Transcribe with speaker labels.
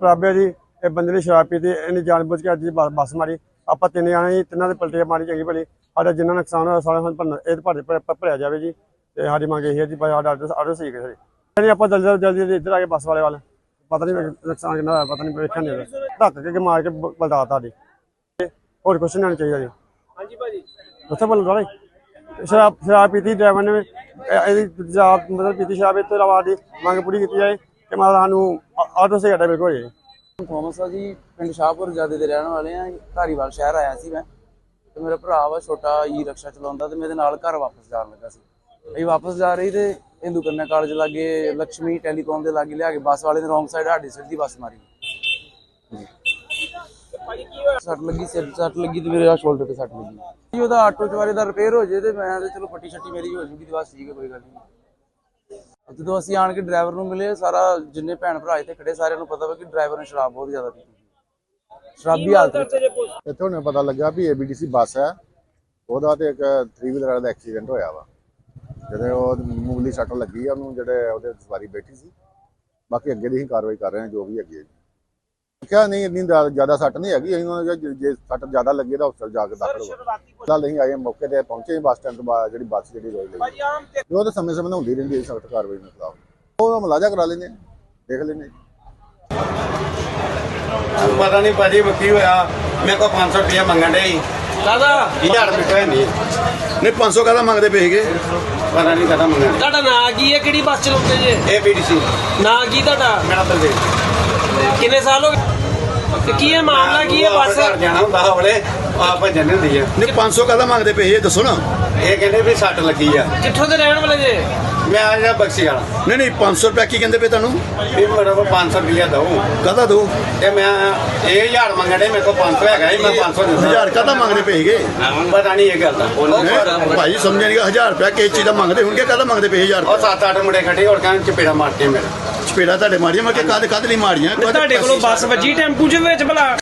Speaker 1: ਪ੍ਰਾਬਿਆ ਜੀ ਇਹ ਬੰਦੇ ਨੇ ਸ਼ਰਾਬ ਪੀਤੀ ਇਹਨੇ ਜਾਣਬੁੱਝ ਕੇ ਅੱਜ ਹੀ ਬ- ਬੱਸ ਮਾਰੀ। ਆਪਾਂ ਤਿੰਨ ਜਾਣੇ ਜੀ ਤਿੰਨਾਂ ਦੇ ਪਲਟੇ ਮਾਰੀ ਚੰਗੀ ਭਲੀ। ਸਾਡਾ ਜਿੰਨਾ ਨੁਕਸਾਨ ਹੋਇਆ ਸਾਰਾ ਸਾਨੂੰ ਭਰਨਾ ਇਹ ਭਰ ਭਰ- ਭਰਿਆ ਜਾਵੇ ਜੀ। ਤੇ ਸਾਡੀ ਮੰਗ ਇਹ ਹੈ ਜੀ ਭਾਈ ਸਾਡਾ ਆਰਡਰ ਆਰਡਰ ਸਹੀ ਕਰੇ ਜੀ ਆਪਾਂ ਜਲਦੀ ਜਲਦੀ ਜਲਦੀ ਇੱਧਰ ਆ ਕੇ ਬੱਸ ਵਾਲੇ ਵੱਲ। ਪਤਾ ਨਹੀਂ ਨੁਕਸਾਨ ਕਿੰਨਾ ਹੋਇਆ ਪਤਾ ਨਹੀਂ ਵੇਖਿਆ ਨਹੀਂ ਹੋਇਆ। ਧੱਕ ਕੇ ਮਾਰ ਕੇ ਬ- ਬਲਦਾ ਸਾਡੀ। ਹੋਰ ਕੁਛ ਨਹੀਂ ਹੋਣਾ ਚਾਹੀਦਾ ਜੀ।
Speaker 2: ਹਾਂਜੀ ਭਾਜੀ।
Speaker 1: ਉੱਥੇ ਬੋਲ ਵਾਲੇ? ਸ਼ਰਾਬ ਸ਼ਰਾਬ ਪੀਤੀ ਡਰਾਈਵਰ ਨੇ ਇਹ- ਇਹਦੀ ਸ਼ਰਾਬ ਮਤਲਬ ਪੀਤੀ ਸ਼ਰਾਬ ਇਹ ਤੋਂ ਇਲਾਵਾ ਦੀ ਮੰਗ ਪੂਰੀ ਕੀਤੀ ਜਾਏ। ਕਿ ਮਤਲਬ ਸਾਨੂੰ ਆਟੋ ਸੇ ਘਟਾ ਬਿਲਕੁਲ ਹੋ
Speaker 3: ਥੋਮਸ ਆ ਜੀ, ਪਿੰਡ ਸ਼ਾਹਪੁਰ ਜਾਦੇ ਦੇ ਰਹਿਣ ਵਾਲੇ ਆ, ਧਾਰੀਵਾਲ ਸ਼ਹਿਰ ਆਇਆ ਸੀ ਮੈਂ। ਤੇ ਮੇਰਾ ਭਰਾ ਵਾ ਛੋਟਾ ਈ ਰਕਸ਼ਾ ਚਲਾਉਂਦਾ ਤੇ ਮੇਰੇ ਨਾਲ ਘਰ ਵਾਪਸ ਜਾਣ ਲੱਗਾ ਸੀ। ਅਸੀਂ ਵਾਪਸ ਜਾ ਰਹੀ ਤੇ ਹਿੰਦੂ ਕੰਨਿਆ ਕਾਲਜ ਲਾਗੇ ਲక్ష్ਮੀ ਟੈਲੀਕਾਮ ਦੇ ਲਾਗੇ ਲਿਆ ਕੇ ਬੱਸ ਵਾਲੇ ਨੇ ਰੋਂਗ ਸਾਈਡ ਸਾਡੀ ਸਿੱਧੀ ਬੱਸ ਮਾਰੀ। ਸੱਟ ਲੱਗੀ, ਸਿਰ ਸੱਟ ਲੱਗੀ ਤੇ ਮੇਰੇ ਆ ਸ਼ੋਲਡਰ ਤੇ ਸੱਟ ਲੱਗੀ। ਜੀ ਉਹਦਾ ਆਟੋ ਚਵਾਰੇ ਦਾ ਰਿਪੇਅਰ ਹੋ ਜੇ ਤੇ ਮੈਂ ਤੇ ਚਲੋ ਪੱਟੀ ਛੱਟੀ ਮੇਰੀ ਹੋ ਜੂਗੀ ਤੇ ਬਸ ਠੀਕ ਹੈ ਕੋਈ ਗੱਲ ਨਹੀਂ ਜਦੋਂ ਅਸੀਂ ਆਣ ਕੇ ਡਰਾਈਵਰ ਨੂੰ ਮਿਲੇ ਸਾਰਾ ਜਿੰਨੇ ਭੈਣ ਭਰਾ ਇੱਥੇ ਖੜੇ ਸਾਰਿਆਂ ਨੂੰ ਪਤਾ ਵਾ ਕਿ ਡਰਾਈਵਰ ਨੇ ਸ਼ਰਾਬ ਬਹੁਤ ਜ਼ਿਆਦਾ ਪੀਤੀ ਸੀ। ਸ਼ਰਾਬੀ ਹਾਲਤ ਵਿੱਚ।
Speaker 4: ਇੱਥੋਂ ਨੇ ਪਤਾ ਲੱਗਾ ਵੀ ਏਬੀਟੀਸੀ ਬੱਸ ਹੈ। ਉਹਦਾ ਤੇ ਇੱਕ 3 ਵੀਲਰ ਦਾ ਐਕਸੀਡੈਂਟ ਹੋਇਆ ਵਾ। ਜਿਹੜੇ ਉਹ ਮੂਲੀ ਸੱਟ ਲੱਗੀ ਆ ਉਹਨੂੰ ਜਿਹੜੇ ਉਹਦੇ ਸਵਾਰੀ ਬੈਠੀ ਸੀ। ਬਾਕੀ ਅੱਗੇ ਦੀ ਹੀ ਕਾਰਵਾਈ ਕਰ ਰਹੇ ਹਾਂ ਜੋ ਵੀ ਅੱਗੇ ਕਿਹਾ ਨਹੀਂ ਇੰਨੀ ਜ਼ਿਆਦਾ ਜ਼ਿਆਦਾ ਸੱਟ ਨਹੀਂ ਹੈਗੀ ਅਸੀਂ ਉਹਨਾਂ ਜੇ ਜੇ ਸੱਟ ਜ਼ਿਆਦਾ ਲੱਗੀ ਤਾਂ ਹਸਪਤਾਲ ਜਾ ਕੇ ਦਾਖਲ ਹੋ ਫਿਲਹਾਲ ਅਸੀਂ ਆਏ ਹਾਂ, ਮੌਕੇ ਤੇ ਪਹੁੰਚੇ ਹਾਂ ਬੱਸ ਸਟੈਂਡ ਤੋਂ ਬਾਅਦ ਜਿਹੜੀ ਬੱਸ ਜਿਹੜੀ ਰੋਈ ਲਈ ਉਹ ਤਾਂ ਸਮੇਂ ਸਮੇਂ ਨਾਲ ਹੁੰਦੀ ਰਹਿੰਦੀ ਹੈ ਸਖਤ ਕਾਰਵਾਈ ਦੇ ਖਿਲਾਫ। ਉਹ ਮਲਾਜਾ ਕਰਾ ਲੈਂਦੇ ਦੇਖ ਲੈਂਦੇ।
Speaker 5: ਪਤਾ ਨਹੀਂ ਭਾਜੀ ਕੀ ਹੋਇਆ। ਮੇਰੇ ਕੋਲ 500 ਰੁਪਏ ਮੰਗਣ ਦੇ
Speaker 2: ਦਾਦਾ
Speaker 5: 1000 ਰੁਪਏ ਨਹੀਂ।
Speaker 6: ਨਹੀਂ 500 ਕਾਹਦਾ ਮੰਗਦੇ ਪਏ ਸੀਗੇ?
Speaker 5: ਪਤਾ ਨਹੀਂ ਕਦਾ ਮੰਗਣ
Speaker 2: ਤੁਹਾਡਾ ਨਾਂ ਕੀ ਹੈ? ਕਿਹੜੀ ਬੱਸ ਚਲਾਉਂਦੇ ਜੇ?
Speaker 5: ਇਹ ਪੀਡੀਸੀ
Speaker 2: ਨਾਂ ਕੀ ਤੁਹਾਡਾ?
Speaker 5: ਮੇਰਾ ਬਲਦੇਵ।
Speaker 2: ਕਿੰਨੇ ਸਾਲ ਹੋ ਗਏ? ਤੇ ਕੀ ਇਹ ਮਾਮਲਾ ਕੀ ਹੈ? ਬੱਸ।
Speaker 5: ਘਰ ਜਾਣਾ ਹੁੰਦਾ ਹਵਲੇ ਆ ਭੱਜਣ ਹੁੰਦੀ ਆ।
Speaker 6: ਨਹੀਂ 500 ਕਾਹਦਾ ਮੰਗਦੇ ਪਏ ਸੀ? ਇਹ ਦੱਸੋ ਨਾ।
Speaker 5: ਇਹ ਕਹਿੰਦੇ ਵੀ ਸੱਟ ਲੱਗੀ ਆ।
Speaker 2: ਕਿੱਥੋਂ ਦੇ ਰਹਿਣ ਵਾਲੇ ਜੇ?
Speaker 5: ਮੈਂ ਆ ਜਾ ਬਖਸ਼ੀ ਵਾਲਾ।
Speaker 6: ਨਹੀਂ ਨਹੀਂ 500 ਰੁਪਏ ਕੀ ਕਹਿੰਦੇ ਪਏ ਤੁਹਾਨੂੰ?
Speaker 5: ਵੀ ਮੇਰੇ ਕੋਲ 500 ਰੁਪਏ ਦਊ।
Speaker 6: ਕਾਹਦਾ ਦੋ
Speaker 5: ਤੇ ਮੈਂ ਇਹ 1000 ਮੰਗਣ ਮੇਰੇ ਕੋਲ 500 ਹੈਗਾ ਸੀ ਮੈਂ 500 ਦਿੱਤਾ
Speaker 6: 1000 ਕਾਹਦਾ ਮੰਗਦੇ ਪਏ ਸੀਗੇ?
Speaker 5: ਪਤਾ ਨਹੀਂ ਇਹ ਗੱਲ ਦਾ।
Speaker 6: ਨਹੀਂ, ਭਾਈ ਸਮਝਿਆ ਨਹੀਂ 1000 ਰੁਪਏ ਕਿਸ ਚੀਜ਼ ਦਾ ਮੰਗਦੇ ਹੋਣਗੇ ਕਾਹਦਾ ਮੰਗਦੇ ਪਏ 1000
Speaker 5: ਉਹ ਸੱਤ ਅੱਠ ਮੁੰਡੇ ਖੜੇ ਹੋਰ ਕਹਿੰਦੇ ਚਪੇੜਾ ਮਾਰਤੇ ਮੇਰਾ।
Speaker 6: ਚਪੇੜਾ ਤੁਹਾਡੇ ਮਾਰੀਆਂ ਮੈਂ ਕਿ ਕਾਹਦੇ ਕਾਹਦੇ ਲਈ ਮਾਰੀਆਂ
Speaker 2: ਤੁਹਾਡੇ ਕੋਲੋਂ ਬੱਸ ਵੱਜੀ ਟੈਂਪੂ ਚ ਵਿੱਚ ਭਲਾ।